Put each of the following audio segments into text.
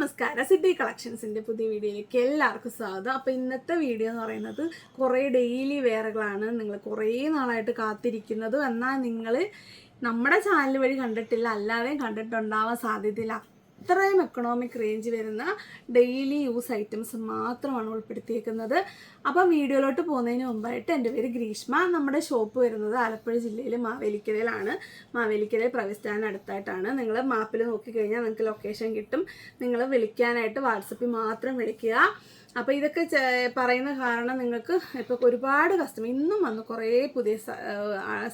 നമസ്കാരം. സിറ്റി കളക്ഷൻസിന്റെ പുതിയ വീഡിയോയിലേക്ക് എല്ലാവർക്കും സ്വാഗതം. അപ്പോൾ ഇന്നത്തെ വീഡിയോ എന്ന് പറയുന്നത് കുറേ ഡെയിലി വെയറുകളാണ് നിങ്ങൾ കുറേ നാളായിട്ട് കാത്തിരിക്കുന്നത്. എന്നാൽ നിങ്ങൾ നമ്മുടെ ചാനൽ വഴി കണ്ടിട്ടില്ല അല്ലാതെയും കണ്ടിട്ടുണ്ടാവാൻ സാധ്യതയില്ല. അത്രയും എക്കണോമിക് റേഞ്ച് വരുന്ന ഡെയിലി യൂസ് ഐറ്റംസ് മാത്രമാണ് ഉൾപ്പെടുത്തിയേക്കുന്നത്. അപ്പം വീഡിയോയിലോട്ട് പോകുന്നതിന് മുമ്പായിട്ട് എന്റെ പേര് ഗ്രീഷ്മ. നമ്മുടെ ഷോപ്പ് വരുന്നത് ആലപ്പുഴ ജില്ലയിൽ മാവേലിക്കരയിലാണ്. മാവേലിക്കരയിൽ പ്രവിസ്ഥാന അടുത്തായിട്ടാണ്. നിങ്ങൾ മാപ്പിൽ നോക്കിക്കഴിഞ്ഞാൽ നിങ്ങൾക്ക് ലൊക്കേഷൻ കിട്ടും. നിങ്ങൾ വിളിക്കാനായിട്ട് വാട്സപ്പിൽ മാത്രം വിളിക്കുക. അപ്പോൾ ഇതൊക്കെ പറയുന്ന കാരണം നിങ്ങൾക്ക് ഇപ്പോൾ ഒരുപാട് കസ്റ്റമർ ഇന്നും വന്ന് കുറേ പുതിയ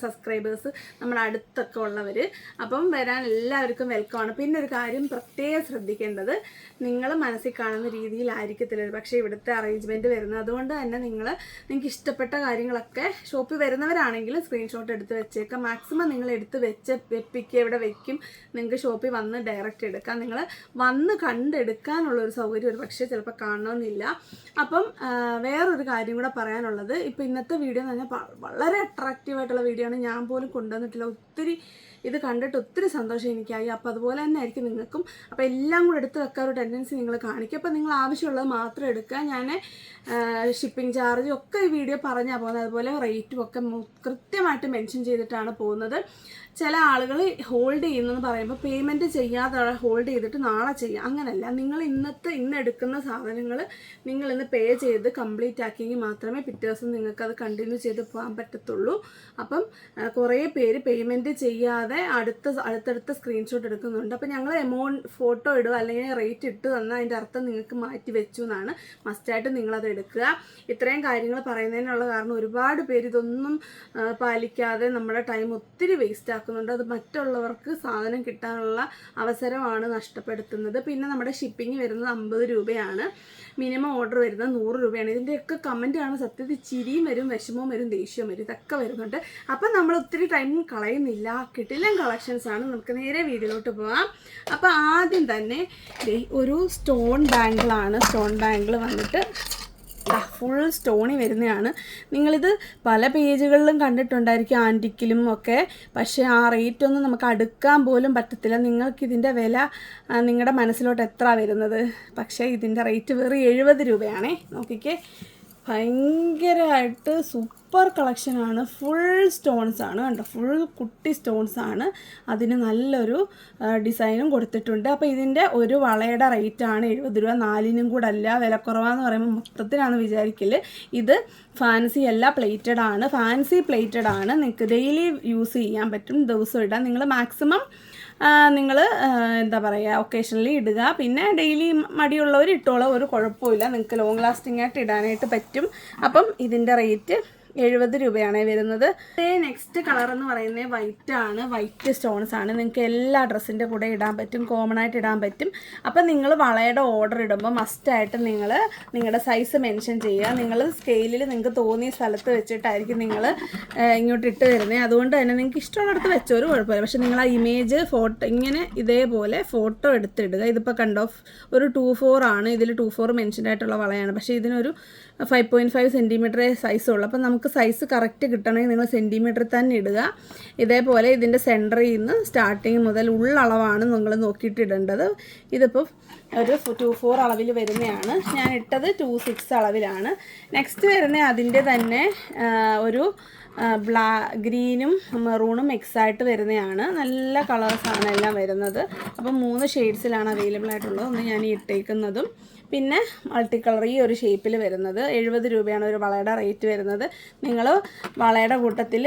സബ്സ്ക്രൈബേഴ്സ് നമ്മുടെ അടുത്തൊക്കെ ഉള്ളവർ അപ്പം വരാൻ എല്ലാവർക്കും വെൽക്കം ആണ്. പിന്നെ ഒരു കാര്യം പ്രത്യേകം ശ്രദ്ധിക്കേണ്ടത് നിങ്ങൾ മനസ്സിൽ കാണുന്ന രീതിയിലായിരിക്കത്തില്ല. പക്ഷേ ഇവിടുത്തെ അറേഞ്ച്മെന്റ് വരുന്നത് അതുകൊണ്ട് തന്നെ നിങ്ങൾ നിങ്ങൾക്ക് ഇഷ്ടപ്പെട്ട കാര്യങ്ങളൊക്കെ ഷോപ്പിൽ വരുന്നവരാണെങ്കിലും സ്ക്രീൻഷോട്ട് എടുത്ത് വെച്ചേക്കാം. മാക്സിമം നിങ്ങൾ എടുത്ത് വെച്ച് വെപ്പിക്കുക ഇവിടെ വെക്കും നിങ്ങൾക്ക് ഷോപ്പിൽ വന്ന് ഡയറക്റ്റ് എടുക്കാം. നിങ്ങൾ വന്ന് കണ്ടെടുക്കാനുള്ള ഒരു സൗകര്യം ഒരു പക്ഷേ ചിലപ്പോൾ കാണണമെന്നില്ല. അപ്പം വേറൊരു കാര്യം കൂടെ പറയാനുള്ളത്. ഇപ്പം ഇന്നത്തെ വീഡിയോ എന്ന് പറഞ്ഞാൽ വളരെ അട്രാക്റ്റീവ് ആയിട്ടുള്ള വീഡിയോ ആണ്. ഞാൻ പോലും കൊണ്ടുവന്നിട്ടില്ല. ഒത്തിരി ഇത് കണ്ടിട്ട് ഒത്തിരി സന്തോഷം എനിക്കായി. അപ്പോൾ അതുപോലെ തന്നെ ആയിരിക്കും നിങ്ങൾക്കും. അപ്പോൾ എല്ലാം കൂടെ എടുത്ത് വെക്കാൻ ഒരു ടെൻഡൻസി നിങ്ങൾ കാണിക്കും അപ്പോൾ നിങ്ങൾ ആവശ്യമുള്ളത് മാത്രം എടുക്കുക. ഞാൻ ഷിപ്പിംഗ് ചാർജും ഒക്കെ ഈ വീഡിയോ പറഞ്ഞാൽ പോകുന്നത് അതുപോലെ റേറ്റും ഒക്കെ കൃത്യമായിട്ട് മെൻഷൻ ചെയ്തിട്ടാണ് പോകുന്നത്. ചില ആളുകൾ ഹോൾഡ് ചെയ്യുന്നെന്ന് പറയുമ്പോൾ പേയ്മെന്റ് ചെയ്യാതെ ഹോൾഡ് ചെയ്തിട്ട് നാളെ ചെയ്യുക അങ്ങനല്ല. നിങ്ങൾ ഇന്നത്തെ ഇന്ന് എടുക്കുന്ന സാധനങ്ങൾ നിങ്ങൾ ഇന്ന് പേ ചെയ്ത് കംപ്ലീറ്റ് ആക്കിയെങ്കിൽ മാത്രമേ പിറ്റേ ദിവസം നിങ്ങൾക്ക് അത് കണ്ടിന്യൂ ചെയ്ത് പോകാൻ പറ്റത്തുള്ളൂ. അപ്പം കുറേ പേര് പേയ്മെന്റ് ചെയ്യാതെ അടുത്ത അടുത്തടുത്ത സ്ക്രീൻഷോട്ട് എടുക്കുന്നുണ്ട്. അപ്പം ഞങ്ങൾ എമൗണ്ട് ഫോട്ടോ ഇടുക അല്ലെങ്കിൽ റേറ്റ് ഇട്ട് തന്നാൽ അതിന്റെ അർത്ഥം നിങ്ങൾക്ക് മാറ്റി വെച്ചു എന്നാണ് മസ്റ്റായിട്ട് നിങ്ങളത് എടുക്കുക. ഇത്രയും കാര്യങ്ങൾ പറയുന്നതിനുള്ള കാരണം ഒരുപാട് പേര് ഇതൊന്നും പാലിക്കാതെ നമ്മുടെ ടൈം ഒത്തിരി വേസ്റ്റ് ആക്കുന്നുണ്ട് അത് മറ്റുള്ളവർക്ക് സാധനം കിട്ടാനുള്ള അവസരമാണ് നഷ്ടപ്പെടുത്തുന്നത്. പിന്നെ നമ്മുടെ ഷിപ്പിംഗ് വരുന്നത് അമ്പത് രൂപയാണ്. മിനിമം ഓർഡർ വരുന്നത് നൂറ് രൂപയാണ്. ഇതിന്റെയൊക്കെ കമന്റാണ് സത്യത്തിൽ ചിരിയും വരും വിഷമവും വരും ദേഷ്യവും വരും. ഇതൊക്കെ വരുന്നുണ്ട്. അപ്പം നമ്മൾ ഒത്തിരി ടൈം കളയുന്നില്ല. കിട്ടില്ല കളക്ഷൻസ് ആണ്. നമുക്ക് നേരെ വീഡിയോയിലോട്ട് പോകാം അപ്പോൾ ആദ്യം തന്നെ ഒരു സ്റ്റോൺ ബാങ്കിളാണ് സ്റ്റോൺ ബാങ്കിൾ വന്നിട്ട് ഫുൾ സ്റ്റോണി വരുന്നതാണ്. നിങ്ങളിത് പല പേജുകളിലും കണ്ടിട്ടുണ്ടായിരിക്കും ആന്റിക്കിലും ഒക്കെ. പക്ഷേ ആ റേറ്റ് ഒന്നും നമുക്ക് അടുക്കാൻ പോലും പറ്റത്തില്ല. നിങ്ങൾക്കിതിന്റെ വില നിങ്ങളുടെ മനസ്സിലോട്ട് എത്ര വരുന്നത്? പക്ഷേ ഇതിന്റെ റേറ്റ് വെറും എഴുപത് രൂപയാണേ. നോക്കിക്കേ. ഭയങ്കരമായിട്ട് സൂപ്പർ കളക്ഷനാണ്. ഫുൾ സ്റ്റോൺസ് ആണ് കണ്ടോ. ഫുൾ കുട്ടി സ്റ്റോൺസ് ആണ്. അതിന് നല്ലൊരു ഡിസൈനും കൊടുത്തിട്ടുണ്ട്. അപ്പോൾ ഇതിന്റെ ഒരു വളയുടെ റേറ്റാണ് എഴുപത് രൂപ. നാലിനും കൂടെ അല്ല വിലക്കുറവാന്ന് പറയുമ്പോൾ മൊത്തത്തിലാണ് വിചാരിക്കൽ. ഇത് ഫാൻസി അല്ല പ്ലേറ്റഡ് ആണ്. ഫാൻസി പ്ലേറ്റഡ് ആണ്. നിങ്ങൾക്ക് ഡെയിലി യൂസ് ചെയ്യാൻ പറ്റും. ദിവസം ഇടാം നിങ്ങൾ മാക്സിമം നിങ്ങൾ എന്താ പറയുക ഒക്കേഷണലി ഇടുക. പിന്നെ ഡെയിലി മടിയുള്ളവർ ഇട്ടോളൂ. ഒരു കുഴപ്പമില്ല നിങ്ങൾക്ക് ലോങ് ലാസ്റ്റിംഗ് ആയിട്ട് ഇടാനായിട്ട് പറ്റും. അപ്പം ഇതിന്റെ റേറ്റ് എഴുപത് രൂപയാണ് വരുന്നത്. നെക്സ്റ്റ് കളർ എന്ന് പറയുന്നത് വൈറ്റ് ആണ്. വൈറ്റ് സ്റ്റോൺസ് ആണ്. നിങ്ങൾക്ക് എല്ലാ ഡ്രസ്സിന്റെ കൂടെ ഇടാൻ പറ്റും. കോമൺ ആയിട്ട് ഇടാൻ പറ്റും. അപ്പം നിങ്ങൾ വളയുടെ ഓർഡർ ഇടുമ്പോൾ മസ്റ്റായിട്ട് നിങ്ങൾ നിങ്ങളുടെ സൈസ് മെൻഷൻ ചെയ്യുക. നിങ്ങൾ സ്കെയിലിൽ നിങ്ങൾക്ക് തോന്നിയ സ്ഥലത്ത് വെച്ചിട്ടായിരിക്കും നിങ്ങൾ ഇങ്ങോട്ട് ഇട്ട് വരുന്നത് അതുകൊണ്ട് തന്നെ നിങ്ങൾക്ക് ഇഷ്ടമുള്ളിടത്ത് വെച്ചോ ഒരു കുഴപ്പമില്ല. പക്ഷേ നിങ്ങൾ ആ ഇമേജ് ഫോട്ടോ ഇങ്ങനെ ഇതേപോലെ ഫോട്ടോ എടുത്തിടുക. ഇതിപ്പോൾ കണ്ടോ ഒരു ടു ഫോർ ആണ്. ഇതിൽ ടു ഫോർ മെൻഷൻ ആയിട്ടുള്ള വളയാണ്. പക്ഷേ ഇതിനൊരു ഫൈവ് പോയിന്റ് ഫൈവ് സെന്റിമീറ്ററേ സൈസ് ഉള്ളൂ. അപ്പം നമുക്ക് സൈസ് കറക്റ്റ് കിട്ടണമെങ്കിൽ നിങ്ങൾ സെന്റിമീറ്റർ തന്നെ ഇടുക. ഇതേപോലെ ഇതിന്റെ സെന്ററിൽ നിന്ന് സ്റ്റാർട്ടിങ് മുതൽ ഉള്ളളവാണ് നിങ്ങൾ നോക്കിയിട്ട് ഇടേണ്ടത് ഇതിപ്പോൾ ഒരു ടു ഫോർ അളവിൽ വരുന്നതാണ്. ഞാൻ ഇട്ടത് ടു സിക്സ് അളവിലാണ്. നെക്സ്റ്റ് വരുന്ന അതിന്റെ തന്നെ ഒരു ബ്ലാ ഗ്രീനും മെറൂണും മിക്സ് ആയിട്ട് വരുന്നതാണ് നല്ല കളേഴ്സാണ് എല്ലാം വരുന്നത്. അപ്പം മൂന്ന് ഷെയ്ഡ്സിലാണ് അവൈലബിൾ ആയിട്ടുള്ളത്. ഒന്ന് ഞാൻ ഇട്ടേക്കുന്നതും. പിന്നെ മൾട്ടി കളർ ഈ ഒരു ഷേപ്പിൽ വരുന്നത്. എഴുപത് രൂപയാണ് ഒരു വളയുടെ റേറ്റ് വരുന്നത്. നിങ്ങൾ വളയുടെ കൂട്ടത്തിൽ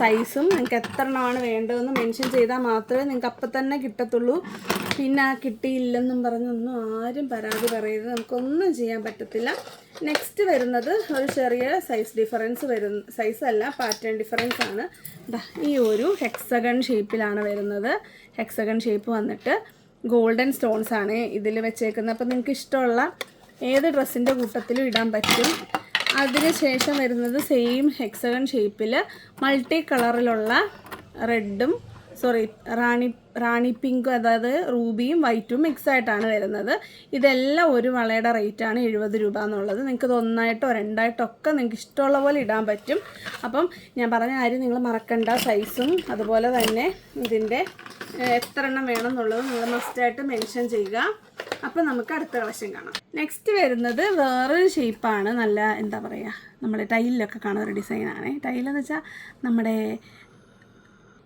സൈസും നിങ്ങൾക്ക് എത്ര എണ്ണമാണ് വേണ്ടതെന്ന് മെൻഷൻ ചെയ്താൽ മാത്രമേ നിങ്ങൾക്ക് അപ്പം തന്നെ കിട്ടത്തുള്ളൂ. പിന്നെ കിട്ടിയില്ലെന്നും പറഞ്ഞൊന്നും ആരും പരാതി പറയരുത്. നമുക്കൊന്നും ചെയ്യാൻ പറ്റത്തില്ല. നെക്സ്റ്റ് വരുന്നത് ഒരു ചെറിയ സൈസ് ഡിഫറൻസ് വരുന്ന സൈസ് അല്ല പാറ്റേൺ ഡിഫറൻസ് ആണ്. ഈ ഒരു ഹെക്സഗൺ ഷേപ്പിലാണ് വരുന്നത്. ഹെക്സഗൺ ഷേപ്പ് വന്നിട്ട് ഗോൾഡൻ സ്റ്റോൺസ് ആണ് ഇതിൽ വെച്ചേക്കുന്നത്. അപ്പോൾ നിങ്ങൾക്ക് ഇഷ്ടമുള്ള ഏത് ഡ്രസ്സിന്റെ കൂട്ടത്തിലും ഇടാൻ പറ്റും. അതിന് ശേഷം വരുന്നത് സെയിം ഹെക്സഗൺ ഷേപ്പിൽ മൾട്ടി കളറിലുള്ള റെഡും സോറി റാണി റാണി പിങ്ക് അതായത് റൂബിയും വൈറ്റും മിക്സ് ആയിട്ടാണ് വരുന്നത്. ഇതെല്ലാം ഒരു വളയുടെ റേറ്റ് ആണ് എഴുപത് രൂപ എന്നുള്ളത്. നിങ്ങൾക്ക് ഇത് ഒന്നായിട്ടോ രണ്ടായിട്ടോ ഒക്കെ നിങ്ങൾക്ക് ഇഷ്ടമുള്ള പോലെ ഇടാൻ പറ്റും. അപ്പം ഞാൻ പറഞ്ഞ കാര്യം നിങ്ങൾ മറക്കണ്ട സൈസും അതുപോലെ തന്നെ ഇതിന്റെ എത്ര എണ്ണം വേണം എന്നുള്ളത് നിങ്ങൾ മസ്റ്റായിട്ട് മെൻഷൻ ചെയ്യുക. അപ്പം നമുക്ക് അടുത്ത കളക്ഷൻ കാണാം. നെക്സ്റ്റ് വരുന്നത് വേറൊരു ഷേപ്പാണ് നല്ല എന്താ പറയുക നമ്മുടെ ടൈലിലൊക്കെ കാണുന്ന ഒരു ഡിസൈനാണ് ടൈലെന്ന് വെച്ചാൽ നമ്മുടെ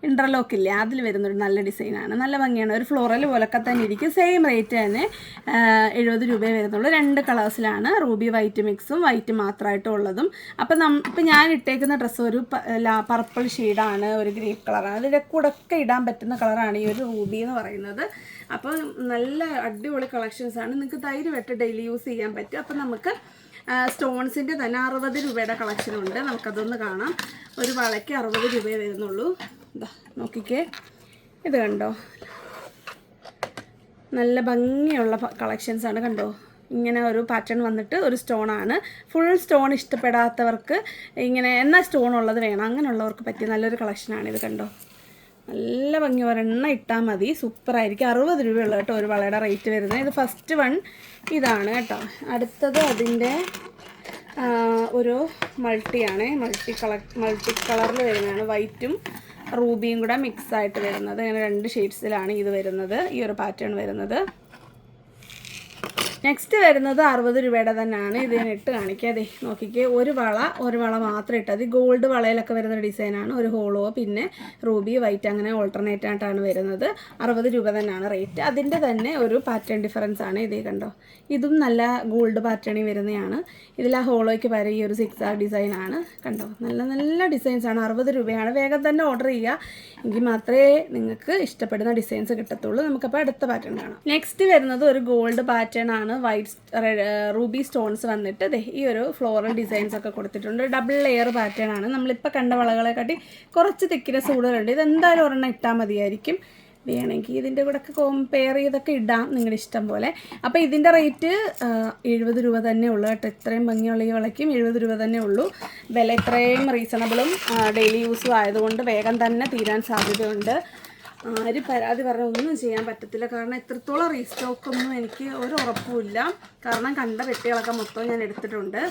ഇന്റർലോക്ക് ഇല്ലേ? അതിൽ വരുന്നൊരു നല്ല ഡിസൈനാണ്. നല്ല ഭംഗിയാണ്. ഒരു ഫ്ലോറൽ പോലൊക്കെ തന്നെ ഇരിക്കും. സെയിം റേറ്റ് തന്നെ എഴുപത് രൂപയെ വരുന്നുള്ളൂ. രണ്ട് കളേഴ്സിലാണ് റൂബി വൈറ്റ് മിക്സും വൈറ്റ് മാത്രമായിട്ടും ഉള്ളതും. അപ്പം നം ഇപ്പം ഞാൻ ഇട്ടേക്കുന്ന ഡ്രസ്സ് ഒരു പർപ്പിൾ ഷെയ്ഡാണ് ഒരു ഗ്രീൻ കളറാണ് അതിന്റെ കൂടെ ഒക്കെ ഇടാൻ പറ്റുന്ന കളറാണ് ഈ ഒരു റൂബി എന്ന് പറയുന്നത്. അപ്പോൾ നല്ല അടിപൊളി കളക്ഷൻസ് ആണ്. നിങ്ങൾക്ക് ധൈര്യമായിട്ട് ഡെയിലി യൂസ് ചെയ്യാൻ പറ്റും. അപ്പം നമുക്ക് സ്റ്റോൺസിന്റെ തന്നെ അറുപത് രൂപയുടെ കളക്ഷനുണ്ട് നമുക്കതൊന്ന് കാണാം. ഒരു വളയ്ക്ക് അറുപത് രൂപയെ വരുന്നുള്ളൂ. ഇതാ നോക്കിക്കേ. ഇത് കണ്ടോ? നല്ല ഭംഗിയുള്ള കളക്ഷൻസ് ആണ് കണ്ടോ? ഇങ്ങനെ ഒരു പാറ്റേൺ വന്നിട്ട് ഒരു സ്റ്റോൺ ആണ്. ഫുൾ സ്റ്റോൺ ഇഷ്ടപ്പെടാത്തവർക്ക് ഇങ്ങനെ എന്നാ സ്റ്റോൺ ഉള്ളത് വേണം. അങ്ങനെയുള്ളവർക്ക് പറ്റിയ നല്ലൊരു കളക്ഷനാണ് ഇത് കണ്ടോ? നല്ല ഭംഗി. ഒരെണ്ണ ഇട്ടാൽ മതി. സൂപ്പറായിരിക്കും അറുപത് രൂപയുള്ള കേട്ടോ ഒരു വളയുടെ റേറ്റ് വരുന്നത്. ഇത് ഫസ്റ്റ് വൺ ഇതാണ് കേട്ടോ. അടുത്തത് അതിന്റെ ഒരു മൾട്ടിയാണ് മൾട്ടി കളർ മൾട്ടി കളറിൽ വരുന്നതാണ്. വൈറ്റും റൂബിയും കൂടെ മിക്സ് ആയിട്ട് വരുന്നത്. അങ്ങനെ രണ്ട് ഷെയ്ഡ്സിലാണ് ഇത് വരുന്നത്. ഈ ഒരു പാറ്റേൺ വരുന്നത്. നെക്സ്റ്റ് വരുന്നത് അറുപത് രൂപയുടെ തന്നെയാണ്. ഇതിന് ഇട്ട് കാണിക്കാതെ നോക്കിക്കേ. ഒരു വള ഒരു വള മാത്രം ഇട്ടത്. ഗോൾഡ് വളയിലൊക്കെ വരുന്ന ഡിസൈനാണ് ഒരു ഹോളോ പിന്നെ റൂബി വൈറ്റ് അങ്ങനെ ഓൾട്ടർനേറ്റ് ആയിട്ടാണ് വരുന്നത്. അറുപത് രൂപ തന്നെയാണ് റേറ്റ് അതിന്റെ തന്നെ ഒരു പാറ്റേൺ ഡിഫറൻസ് ആണ്. ഇതേ കണ്ടോ. ഇതും നല്ല ഗോൾഡ് പാറ്റേണി വരുന്നതാണ്. ഇതിൽ ആ ഹോളോയ്ക്ക് വരെ ഈ ഒരു സിക്സ് ആർ ഡിസൈൻ ആണ്. കണ്ടോ? നല്ല നല്ല ഡിസൈൻസ് ആണ്. അറുപത് രൂപയാണ്. വേഗം തന്നെ ഓർഡർ ചെയ്യുക. എങ്കിൽ മാത്രമേ നിങ്ങൾക്ക് ഇഷ്ടപ്പെടുന്ന ഡിസൈൻസ് കിട്ടത്തുള്ളൂ. നമുക്കപ്പോൾ അടുത്ത പാറ്റേൺ കാണാം. നെക്സ്റ്റ് വരുന്നത് ഒരു ഗോൾഡ് പാറ്റേൺ ആണ്. വൈറ്റ് റൂബി സ്റ്റോൺസ് വന്നിട്ട് ഈ ഒരു ഫ്ലോറൽ ഡിസൈൻസ് ഒക്കെ കൊടുത്തിട്ടുണ്ട്. ഡബിൾ ലെയർ പാറ്റേൺ ആണ്. നമ്മളിപ്പോൾ കണ്ട വളകളെ കാട്ടി കുറച്ച് തിക്കിനെസ് കൂടുതലുണ്ട്. ഇത് എന്തായാലും ഒരെണ്ണം ഇട്ടാൽ മതിയായിരിക്കും. വേണമെങ്കിൽ ഇതിന്റെ ഒക്കെ കമ്പയർ ചെയ്തൊക്കെ ഇടാം നിങ്ങളുടെ ഇഷ്ടം പോലെ. അപ്പോൾ ഇതിന്റെ റേറ്റ് എഴുപത് രൂപ തന്നെ ഉള്ളൂ കേട്ടോ. ഇത്രയും ഭംഗിയുള്ള ഈ വിളയ്ക്കും എഴുപത് രൂപ തന്നെ ഉള്ളൂ. വില ഇത്രയും റീസണബിളും ഡെയിലി യൂസും ആയതുകൊണ്ട് വേഗം തന്നെ തീരാൻ സാധ്യതയുണ്ട്. ആര് പരാതി പറഞ്ഞാൽ ഒന്നും ചെയ്യാൻ പറ്റത്തില്ല. കാരണം എത്രത്തോളം റീസ്റ്റോക്കൊന്നും എനിക്ക് ഒരു ഉറപ്പുമില്ല കാരണം കണ്ട പെട്ടികളൊക്കെ മൊത്തം ഞാൻ എടുത്തിട്ടുണ്ട്.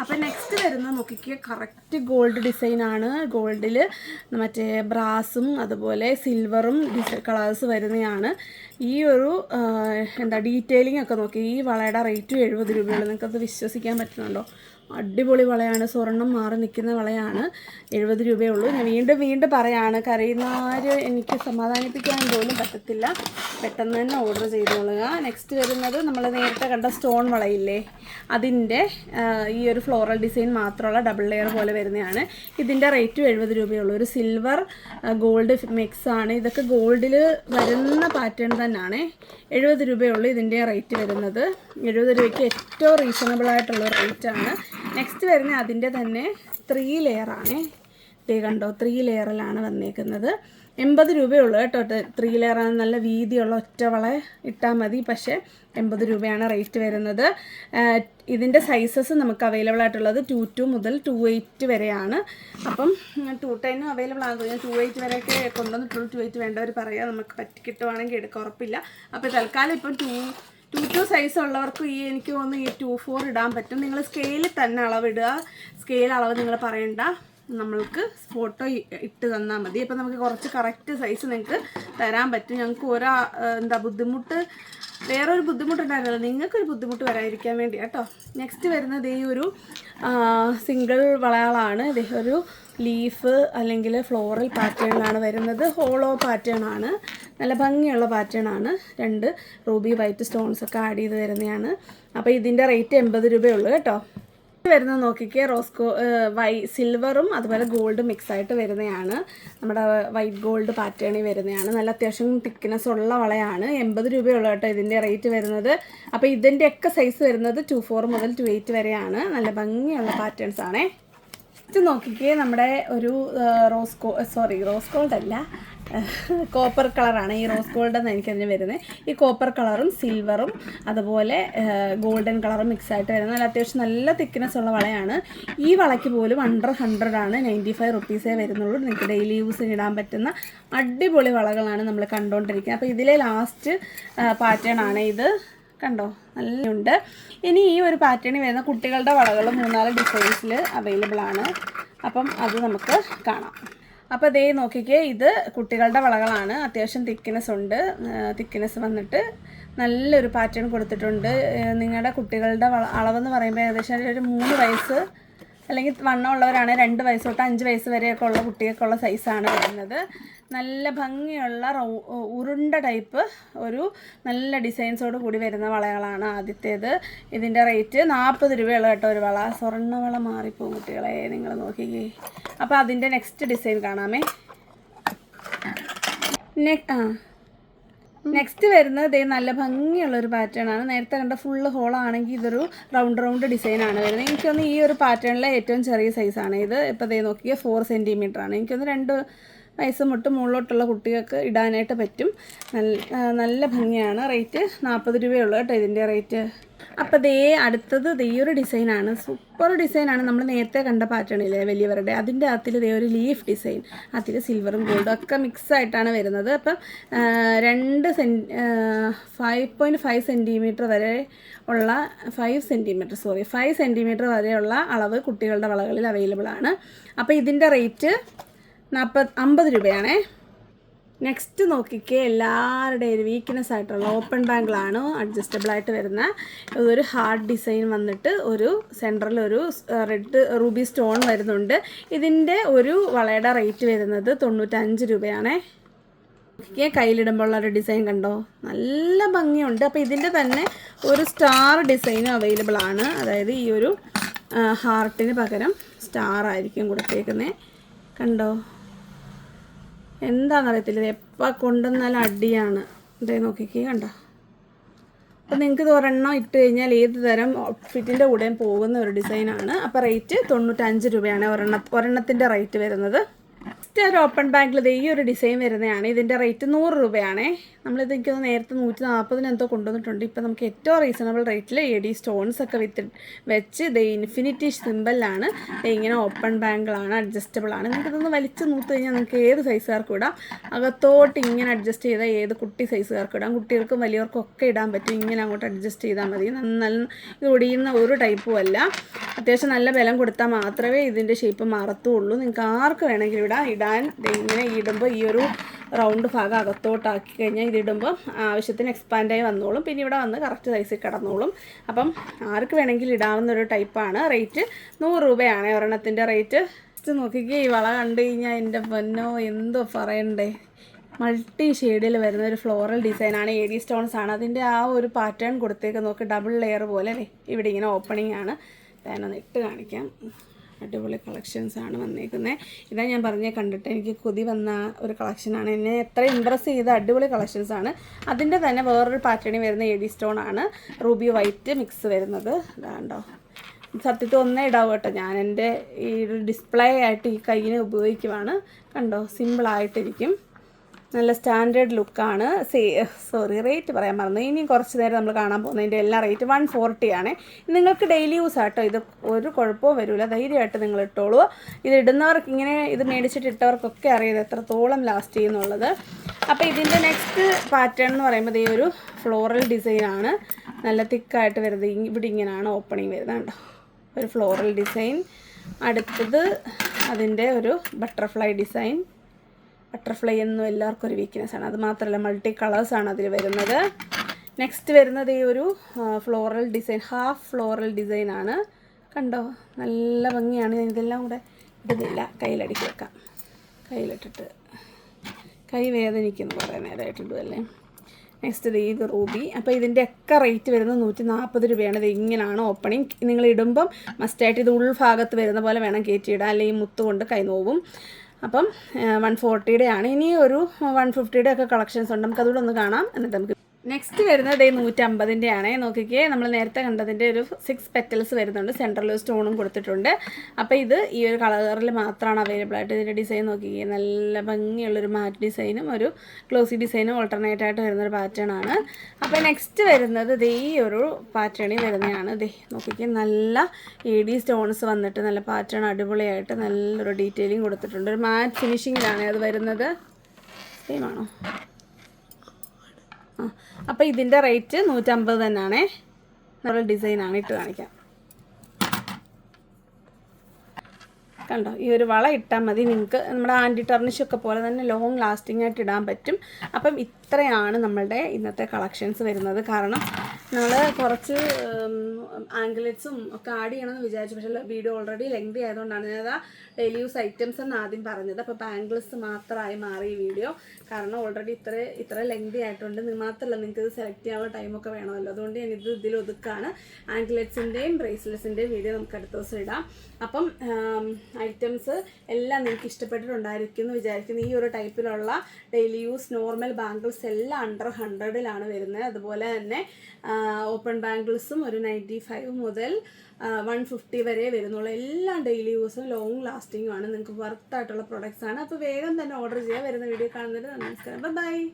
അപ്പം നെക്സ്റ്റ് വരുന്നത് നോക്കിക്കുക കറക്റ്റ് ഗോൾഡ് ഡിസൈനാണ് ഗോൾഡിൽ മറ്റേ ബ്രാസും അതുപോലെ സിൽവറും കളേഴ്സ് വരുന്നതാണ് ഈ ഒരു എന്താ ഡീറ്റെയിലിംഗ് ഒക്കെ നോക്കി. ഈ വളയുടെ റേറ്റും എഴുപത് രൂപയുള്ളൂ. നിങ്ങൾക്കത് വിശ്വസിക്കാൻ പറ്റുന്നുണ്ടോ? അടിപൊളി വളയാണ്. സ്വർണം മാറി നിൽക്കുന്ന വളയാണ്. എഴുപത് രൂപയേ ഉള്ളൂ. ഞാൻ വീണ്ടും വീണ്ടും പറയാണ് കരയുന്നവര് എനിക്ക് സമാധാനിപ്പിക്കാൻ പോലും പറ്റത്തില്ല. പെട്ടെന്ന് തന്നെ ഓർഡർ ചെയ്തോളുക നെക്സ്റ്റ് വരുന്നത് നമ്മൾ നേരത്തെ കണ്ട സ്റ്റോൺ വളയില്ലേ? അതിന്റെ ഈ ഒരു ഫ്ലോറൽ ഡിസൈൻ മാത്രമുള്ള ഡബിൾ ലെയർ പോലെ വരുന്നതാണ്. ഇതിന്റെ റേറ്റും എഴുപത് രൂപയുള്ളൂ ഒരു സിൽവർ ഗോൾഡ് മിക്സ് ആണ്. ഇതൊക്കെ ഗോൾഡിൽ വരുന്ന പാറ്റേൺ തന്നെയാണ് എഴുപത് രൂപയുള്ളൂ ഇതിന്റെ റേറ്റ് വരുന്നത്. എഴുപത് രൂപയ്ക്ക് ഏറ്റവും റീസണബിൾ ആയിട്ടുള്ള റേറ്റാണ് നെക്സ്റ്റ് വരുന്ന അതിന്റെ തന്നെ ത്രീ ലെയറാണേ ദേ കണ്ടോ ത്രീ ലെയറിലാണ് വന്നേക്കുന്നത്. എൺപത് രൂപയുള്ളൂ കേട്ടോ. ത്രീ ലെയറാണ് നല്ല വീതിയുള്ള ഒറ്റവളെ ഇട്ടാൽ മതി. പക്ഷേ എൺപത് രൂപയാണ് റേറ്റ് വരുന്നത്. ഇതിന്റെ സൈസസ് നമുക്ക് അവൈലബിൾ ആയിട്ടുള്ളത് ടു ടു മുതൽ ടു എയ്റ്റ് വരെയാണ്. അപ്പം ടു ടെന്നും അവൈലബിൾ ആകുമ്പോൾ ഞാൻ ടു എയ്റ്റ് വരെയൊക്കെ കൊണ്ടുവന്നിട്ടുള്ളൂ. ടു എയ്റ്റ് വേണ്ടവർ പറയാം. നമുക്ക് പറ്റി കിട്ടുവാണെങ്കിൽ എടുക്കാം ഉറപ്പില്ല. അപ്പോൾ തൽക്കാലം ഇപ്പം ടു ടു ടു സൈസ് ഉള്ളവർക്ക് ഈ എനിക്ക് തോന്നുന്നു ഈ ടു ഫോർ ഇടാൻ പറ്റും. നിങ്ങൾ സ്കെയിലിൽ തന്നെ അളവിടുക. സ്കെയിൽ അളവ് നിങ്ങൾ പറയണ്ട. നമ്മൾക്ക് ഫോട്ടോ ഇട്ട് തന്നാൽ മതി. അപ്പം നമുക്ക് കുറച്ച് കറക്റ്റ് സൈസ് നിങ്ങൾക്ക് തരാൻ പറ്റും. ഞങ്ങൾക്ക് ഒരാ എന്താ ബുദ്ധിമുട്ട് വേറൊരു ബുദ്ധിമുട്ടുണ്ടായിരുന്നല്ലോ. നിങ്ങൾക്കൊരു ബുദ്ധിമുട്ട് വരാതിരിക്കാൻ വേണ്ടി. കേട്ടോ. നെക്സ്റ്റ് വരുന്നത് ഈ ഒരു സിംഗിൾ വളകളാണ്. ഇത് ഒരു ലീഫ് അല്ലെങ്കിൽ ഫ്ലോറൽ പാറ്റേണിലാണ് വരുന്നത്. ഹോളോ പാറ്റേൺ ആണ്. നല്ല ഭംഗിയുള്ള പാറ്റേണാണ് രണ്ട് റൂബി വൈറ്റ് സ്റ്റോൺസ് ഒക്കെ ആഡ് ചെയ്ത് വരുന്നതാണ് അപ്പോൾ ഇതിന്റെ റേറ്റ് എൺപത് രൂപയുള്ളൂ കേട്ടോ. വരുന്നത് നോക്കിക്കേ റോസ്കോ വൈ സിൽവറും അതുപോലെ ഗോൾഡ് മിക്സ് ആയിട്ട് വരുന്നതാണ് നമ്മുടെ വൈറ്റ് ഗോൾഡ് പാറ്റേണിൽ വരുന്നതാണ് നല്ല അത്യാവശ്യം തിക്നെസ് ഉള്ള വളയാണ്. എൺപത് രൂപയുള്ള കേട്ടോ ഇതിന്റെ റേറ്റ് വരുന്നത്. അപ്പോൾ ഇതിന്റെയൊക്കെ സൈസ് വരുന്നത് ടു ഫോർ മുതൽ ടു എയ്റ്റ് വരെയാണ്. നല്ല ഭംഗിയുള്ള പാറ്റേൺസ് ആണേ. ഇത് നോക്കിക്കേ നമ്മുടെ ഒരു rose go sorry rose gold അല്ല കോപ്പർ കളറാണ് ഈ റോസ് ഗോൾഡ് എന്ന് എനിക്കതിന് വരുന്നത്. ഈ കോപ്പർ കളറും സിൽവറും അതുപോലെ ഗോൾഡൻ കളറും മിക്സ് ആയിട്ട് വരുന്നത്. നല്ല അത്യാവശ്യം നല്ല തിക്നെസ് ഉള്ള വളയാണ്. ഈ വളയ്ക്ക് പോലും അണ്ടർ ഹൺഡ്രഡ് ആണ്. നയന്റി ഫൈവ് റുപ്പീസേ വരുന്നുള്ളൂ. നിങ്ങൾക്ക് ഡെയിലി യൂസിന് ഇടാൻ പറ്റുന്ന അടിപൊളി വളകളാണ് നമ്മൾ കണ്ടുകൊണ്ടിരിക്കുന്നത് അപ്പോൾ ഇതിലെ ലാസ്റ്റ് പാറ്റേൺ ആണ് ഇത്. കണ്ടോ? നല്ലുണ്ട് ഇനി ഈ ഒരു പാറ്റേണിൽ വരുന്ന കുട്ടികളുടെ വളകൾ മൂന്നാൽ ഡിസൈൻസിൽ അവൈലബിൾ ആണ്. അപ്പം അത് നമുക്ക് കാണാം. അപ്പോൾ ദേ നോക്കിക്കേ ഇത് കുട്ടികളുടെ വളകളാണ്. അത്യാവശ്യം തിക്നെസ് ഉണ്ട്. തിക്നെസ് വന്നിട്ട് നല്ലൊരു പാറ്റേൺ കൊടുത്തിട്ടുണ്ട്. നിങ്ങളുടെ കുട്ടികളുടെ അളവെന്ന് പറയുമ്പോൾ ഏകദേശം ഒരു മൂന്ന് വയസ്സ് അല്ലെങ്കിൽ വണ്ണമുള്ളവരാണ് രണ്ട് വയസ്സ് തൊട്ട് അഞ്ച് വയസ്സ് വരെയൊക്കെ ഉള്ള കുട്ടികൾക്കുള്ള സൈസാണ് വരുന്നത്. നല്ല ഭംഗിയുള്ള ഉരുണ്ട ടൈപ്പ് ഒരു നല്ല ഡിസൈൻസോട് കൂടി വരുന്ന വളകളാണ് ആദ്യത്തേത്. ഇതിന്റെ റേറ്റ് നാൽപ്പത് രൂപയുള്ള കേട്ടോ ഒരു വള. സ്വർണവള മാറിപ്പോകും കുട്ടികളെ. നിങ്ങൾ നോക്കിക്കേ. അപ്പോൾ അതിന്റെ നെക്സ്റ്റ് ഡിസൈൻ കാണാമേ. നെ- ആ. നെക്സ്റ്റ് വരുന്നത് ഇതേ നല്ല ഭംഗിയുള്ള ഒരു പാറ്റേൺ ആണ്. നേരത്തെ കണ്ട ഫുള്ള് ഹോളാണെങ്കിൽ ഇതൊരു റൗണ്ട് റൗണ്ട് ഡിസൈൻ ആണ് വരുന്നത്. എനിക്കൊന്ന് ഈ ഒരു പാറ്റേണിലെ ഏറ്റവും ചെറിയ സൈസാണ് ഇത്. ഇപ്പോൾ ദേ നോക്കിയ ഫോർ സെന്റിമീറ്റർ ആണ്. എനിക്കൊന്ന് രണ്ട് വയസ്സ് മുട്ട് മുകളിലോട്ടുള്ള കുട്ടികൾക്ക് ഇടാനായിട്ട് പറ്റും. നല്ല നല്ല ഭംഗിയാണ്. റേറ്റ് നാൽപ്പത് രൂപയുള്ളൂ കേട്ടോ ഇതിന്റെ റേറ്റ് അപ്പോൾ ദേ അടുത്തത് ദേ ഒരു ഡിസൈനാണ്. സൂപ്പർ ഡിസൈനാണ് നമ്മൾ നേരത്തെ കണ്ട പാറ്റേണില്ലേ വലിയവരുടെ? അതിന്റെ അകത്തിൽ ദേ ഒരു ലീഫ് ഡിസൈൻ അതിൽ സിൽവറും ഗോൾഡും ഒക്കെ മിക്സ് ആയിട്ടാണ് വരുന്നത്. അപ്പം രണ്ട് സെൻ ഫൈവ് പോയിന്റ് ഫൈവ് സെന്റിമീറ്റർ വരെ ഉള്ള five centimetre sorry five centimetre വരെയുള്ള അളവ് കുട്ടികളുടെ വളകളിൽ അവൈലബിൾ ആണ്. അപ്പോൾ ഇതിന്റെ റേറ്റ് നാൽപ്പത് അമ്പത് രൂപയാണേ. നെക്സ്റ്റ് നോക്കിക്കേ എല്ലാവരുടെയും വീക്ക്നെസ് ആയിട്ടുള്ള ഓപ്പൺ ബാങ്കിളാണ് അഡ്ജസ്റ്റബിൾ ആയിട്ട് വരുന്ന. ഒരു ഹാർഡ് ഡിസൈൻ വന്നിട്ട് ഒരു സെൻട്രൽ ഒരു റെഡ് റൂബി സ്റ്റോൺ വരുന്നുണ്ട്. ഇതിന്റെ ഒരു വളയുടെ റേറ്റ് വരുന്നത് തൊണ്ണൂറ്റഞ്ച് രൂപയാണേ. നോക്കിക്കേ കയ്യിലിടുമ്പോൾ ഒരു ഡിസൈൻ കണ്ടോ? നല്ല ഭംഗിയുണ്ട്. അപ്പോൾ ഇതിന്റെ തന്നെ ഒരു സ്റ്റാർ ഡിസൈനും അവൈലബിൾ ആണ്. അതായത് ഈ ഒരു ഹാർട്ടിന് പകരം സ്റ്റാർ ആയിരിക്കും കൊടുത്തേക്കുന്നത് കണ്ടോ? എന്താണെന്നറിയത്തില്ല ഇത് എപ്പോൾ കൊണ്ടുവന്നാലും അടിയാണ്. ഇതേ നോക്കിക്കേ കണ്ട? അപ്പോൾ നിങ്ങൾക്ക് ഇത് ഒരെണ്ണം ഇട്ട് കഴിഞ്ഞാൽ ഏത് തരം ഔട്ട്ഫിറ്റിന്റെ കൂടെയും പോകുന്ന ഒരു ഡിസൈനാണ്. അപ്പോൾ റേറ്റ് തൊണ്ണൂറ്റഞ്ച് രൂപയാണ് ഒരെണ്ണ ഒരെണ്ണത്തിന്റെ റേറ്റ് വരുന്നത്. നെക്സ്റ്റ് ഒരു ഓപ്പൺ ബാങ്കിൽ ഈ ഒരു ഡിസൈൻ വരുന്നതാണ്. ഇതിന്റെ റേറ്റ് നൂറ് രൂപയാണേ. നമ്മളിത് എനിക്ക് നേരത്തെ നൂറ്റി നാൽപ്പതിന് എന്തോ കൊണ്ടുവന്നിട്ടുണ്ട്. ഇപ്പോൾ നമുക്ക് ഏറ്റവും റീസണബിൾ റേറ്റിൽ എ ഡി സ്റ്റോൺസ് ഒക്കെ വിത്ത് വെച്ച് ഇത് ഇൻഫിനിറ്റി സിമ്പിളിലാണ് ഇങ്ങനെ ഓപ്പൺ ബാങ്കിളാണ് അഡ്ജസ്റ്റബിൾ ആണ്. നിങ്ങൾക്ക് ഇതൊന്ന് വലിച്ച് നൂത്ത് കഴിഞ്ഞാൽ നിങ്ങൾക്ക് ഏത് സൈസുകാർക്കും ഇടാം. അകത്തോട്ട് ഇങ്ങനെ അഡ്ജസ്റ്റ് ചെയ്താൽ ഏത് കുട്ടി സൈസുകാർക്കും ഇടാം. കുട്ടികൾക്കും വലിയവർക്കും ഒക്കെ ഇടാൻ പറ്റും. ഇങ്ങനെ അങ്ങോട്ട് അഡ്ജസ്റ്റ് ചെയ്താൽ മതി. നല്ല ഇത് ഒടിയുന്ന ഒരു ടൈപ്പും അല്ല. അത്യാവശ്യം നല്ല ബലം കൊടുത്താൽ മാത്രമേ ഇതിന്റെ ഷേപ്പ് മാറത്തുള്ളൂ. നിങ്ങൾക്ക് ആർക്ക് വേണമെങ്കിലും ഇടാം. ഇടാൻ ഇങ്ങനെ ഇടുമ്പോൾ ഈ ഒരു റൗണ്ട് ഭാഗം അകത്തോട്ടാക്കി കഴിഞ്ഞാൽ ഇതിടുമ്പോൾ ആവശ്യത്തിന് എക്സ്പാൻഡായി വന്നോളും. പിന്നെ ഇവിടെ വന്ന് കറക്റ്റ് സൈസിൽ കിടന്നോളും. അപ്പം ആർക്ക് വേണമെങ്കിൽ ഇടാവുന്ന ഒരു ടൈപ്പാണ് റേറ്റ് നൂറ് രൂപയാണ്. ഒരെണ്ണത്തിന്റെ റേറ്റ് ജസ്റ്റ് നോക്കിക്കേ ഈ വള കണ്ടു കഴിഞ്ഞാൽ എന്റെ പൊന്നോ എന്തോ പറയണ്ടേ? മൾട്ടി ഷെയ്ഡിൽ വരുന്ന ഒരു ഫ്ലോറൽ ഡിസൈനാണ് എ ഡി സ്റ്റോൺസ് ആണ്. അതിന്റെ ആ ഒരു പാറ്റേൺ കൊടുത്തേക്ക് നോക്ക് ഡബിൾ ലെയർ പോലെ അല്ലേ? ഇവിടെ ഇങ്ങനെ ഓപ്പണിംഗ് ആണ്. ഞാനൊന്ന് ഇട്ട് കാണിക്കാം. അടിപൊളി കളക്ഷൻസ് ആണ് വന്നേക്കുന്നത് ഇതാ ഞാൻ പറഞ്ഞ കണ്ടിട്ട് എനിക്ക് കൊതി വന്ന ഒരു കളക്ഷനാണ് എന്നെ എത്ര ഇമ്പ്രസ് ചെയ്ത അടിപൊളി ആണ്. അതിന്റെ തന്നെ വേറൊരു പാറ്റേണിൽ വരുന്ന എ ഡി സ്റ്റോൺ ആണ് റൂബി വൈറ്റ് മിക്സ് വരുന്നത്. അതാണ്ടോ സത്യത്തിൽ ഒന്നേ ഇടാവൂ കേട്ടോ. ഞാൻ എന്റെ ഈ ഡിസ്പ്ലേ ആയിട്ട് ഈ കയ്യിനെ ഉപയോഗിക്കുവാണ്. കണ്ടോ സിമ്പിളായിട്ടിരിക്കും നല്ല സ്റ്റാൻഡേർഡ് ലുക്കാണ്. സേ സോറി റേറ്റ് പറയാൻ മറന്നു. ഇനിയും കുറച്ച് നേരം നമ്മൾ കാണാൻ പോകുന്നതിന്റെ എല്ലാ റേറ്റ് വൺ ഫോർട്ടി ആണ്. നിങ്ങൾക്ക് ഡെയിലി യൂസ് ആട്ടോ. ഇത് ഒരു കുഴപ്പവും വരില്ല ധൈര്യമായിട്ട് നിങ്ങൾ ഇട്ടോളൂ. ഇത് ഇടുന്നവർക്ക് ഇങ്ങനെ ഇത് മേടിച്ചിട്ട് ഇട്ടവർക്കൊക്കെ അറിയാം എത്രത്തോളം ലാസ്റ്റ് ചെയ്യുന്നുള്ളത്. അപ്പോൾ ഇതിന്റെ നെക്സ്റ്റ് പാറ്റേൺ എന്ന് പറയുമ്പോൾ ഈ ഒരു ഫ്ലോറൽ ഡിസൈനാണ് നല്ല തിക്കായിട്ട് വരുന്നത്. ഇവിടെ ഇങ്ങനെയാണ് ഓപ്പണിങ് വരുന്നത് കണ്ടോ? ഒരു ഫ്ലോറൽ ഡിസൈൻ അടുത്തത് അതിന്റെ ഒരു ബട്ടർഫ്ലൈ ഡിസൈൻ ബട്ടർഫ്ലൈ എന്നും എല്ലാവർക്കും ഒരു വീക്ക്നെസ് ആണ്. അത് മാത്രമല്ല മൾട്ടി കളേഴ്സാണ് അതിൽ വരുന്നത്. നെക്സ്റ്റ് വരുന്നത് ഈ ഒരു floral design half floral design ആണ്. കണ്ടോ? നല്ല ഭംഗിയാണ്. ഇതെല്ലാം കൂടെ ഇടുന്നില്ല. കയ്യിലടിക്കി വെക്കാം. കയ്യിലിട്ടിട്ട്. കൈ വേദനിക്കുന്നു കുറേ നേരമായിട്ടുണ്ട് ഇടുമല്ലേ നെക്സ്റ്റ് ഇത് ഇത് റൂബി. അപ്പോൾ ഇതിന്റെ ഒക്കെ റേറ്റ് വരുന്നത് നൂറ്റി നാൽപ്പത് രൂപയാണ്. ഇത് ഇങ്ങനെയാണ് ഓപ്പണിങ് നിങ്ങൾ ഇടുമ്പം മസ്റ്റായിട്ട് ഇത് ഉൾഭാഗത്ത് വരുന്ന പോലെ വേണം കയറ്റിയിടാം അല്ലെങ്കിൽ മുത്ത് കൊണ്ട് കൈ നോവും. അപ്പം വൺ ഫോർട്ടിയുടെ ആണ് ഇനി ഒരു വൺ ഫിഫ്റ്റിയുടെ ഒക്കെ കളക്ഷൻസ് ഉണ്ട്. നമുക്ക് അതുകൂടെ ഒന്ന് കാണാം. എന്നിട്ട് നമുക്ക് നെക്സ്റ്റ് വരുന്നത് ഈ നൂറ്റമ്പതിന്റെ ആണേ. നോക്കിക്കേ നമ്മൾ നേരത്തെ കണ്ടതിന്റെ ഒരു സിക്സ് പെറ്റൽസ് വരുന്നുണ്ട്. സെൻട്രൽ സ്റ്റോണും കൊടുത്തിട്ടുണ്ട്. അപ്പോൾ ഇത് ഈ ഒരു കളറിൽ മാത്രമാണ് അവൈലബിൾ ആയിട്ട്. ഇതിന്റെ ഡിസൈൻ നോക്കിക്കേ നല്ല ഭംഗിയുള്ളൊരു മാറ്റ് ഡിസൈനും ഒരു ക്ലോസി ഡിസൈനും ഓൾട്ടർനേറ്റ് ആയിട്ട് വരുന്നൊരു പാറ്റേൺ ആണ്. അപ്പോൾ നെക്സ്റ്റ് വരുന്നത് ദേ ഈ ഒരു പാറ്റേണിൽ വരുന്നതാണ്. ദേ നോക്കിക്കേ നല്ല എ ഡി സ്റ്റോൺസ് വന്നിട്ട് നല്ല പാറ്റേൺ അടിപൊളിയായിട്ട് നല്ലൊരു ഡീറ്റെയിലിംഗ് കൊടുത്തിട്ടുണ്ട്. ഒരു മാറ്റ് ഫിനിഷിങ്ങിലാണ് അത് വരുന്നത്. സെയിം ആണോ? ആ അപ്പോൾ ഇതിന്റെ റേറ്റ് നൂറ്റമ്പത് തന്നെയാണേ നമ്മൾ ഡിസൈനാണ് ഇട്ട് കാണിക്കാം. കണ്ടോ ഈ ഒരു വള ഇട്ടാൽ മതി. നിങ്ങൾക്ക് നമ്മുടെ ആന്റി ടർണിഷ് ഒക്കെ പോലെ തന്നെ ലോങ് ലാസ്റ്റിംഗ് ആയിട്ട് ഇടാൻ പറ്റും. അപ്പം ഇത്രയാണ് നമ്മളുടെ ഇന്നത്തെ കളക്ഷൻസ് വരുന്നത്. കാരണം നമ്മൾ കുറച്ച് ആംഗ്ലറ്റ്സും ഒക്കെ ആഡ് ചെയ്യണമെന്ന് വിചാരിച്ചു. പക്ഷേ വീഡിയോ ഓൾറെഡി ലെങ്തി ആയതുകൊണ്ടാണ്. ഞാൻ ഡെയിലി യൂസ് ഐറ്റംസ് എന്ന് ആദ്യം പറഞ്ഞത്. അപ്പോൾ ബാംഗിൾസ് മാത്രമായി മാറി ഈ വീഡിയോ. കാരണം ഓൾറെഡി ഇത്ര ഇത്ര ലെങ്തി ആയിട്ടുണ്ട്. മാത്രമല്ല നിങ്ങൾക്ക് ഇത് സെലക്ട് ചെയ്യാനുള്ള ടൈമൊക്കെ വേണമല്ലോ. അതുകൊണ്ട് ഞാനിത് ഇത് ഇതിൽ ഒതുക്കാണ്. ആംഗിലറ്റ്സിന്റെയും ബ്രേസ്ലെറ്റ്സിന്റെയും വീഡിയോ നമുക്ക് അടുത്ത ദിവസം ഇടാം. അപ്പം ഐറ്റംസ് എല്ലാം നിങ്ങൾക്ക് ഇഷ്ടപ്പെട്ടിട്ടുണ്ടായിരിക്കും എന്ന് വിചാരിക്കുന്നു. ഈ ഒരു ടൈപ്പിലുള്ള ഡെയിലി യൂസ് നോർമൽ ബാംഗിൾസ് എല്ലാം അണ്ടർ ഹൺഡ്രഡിലാണ് വരുന്നത്. അതുപോലെ തന്നെ ഓപ്പൺ ബാംഗിൾസും ഒരു നയന്റി ഫൈവ് മുതൽ വൺ ഫിഫ്റ്റി വരെ വരുന്നുള്ളൂ. എല്ലാം ഡെയിലി യൂസും ലോങ് ലാസ്റ്റിംഗും ആണ്. നിങ്ങൾക്ക് വർത്തായിട്ടുള്ള പ്രൊഡക്ട്സ് ആണ്. അപ്പോൾ വേഗം തന്നെ ഓർഡർ ചെയ്യാൻ വരുന്ന വീഡിയോ കാണുന്നതിന് നമസ്കാരം. ബൈ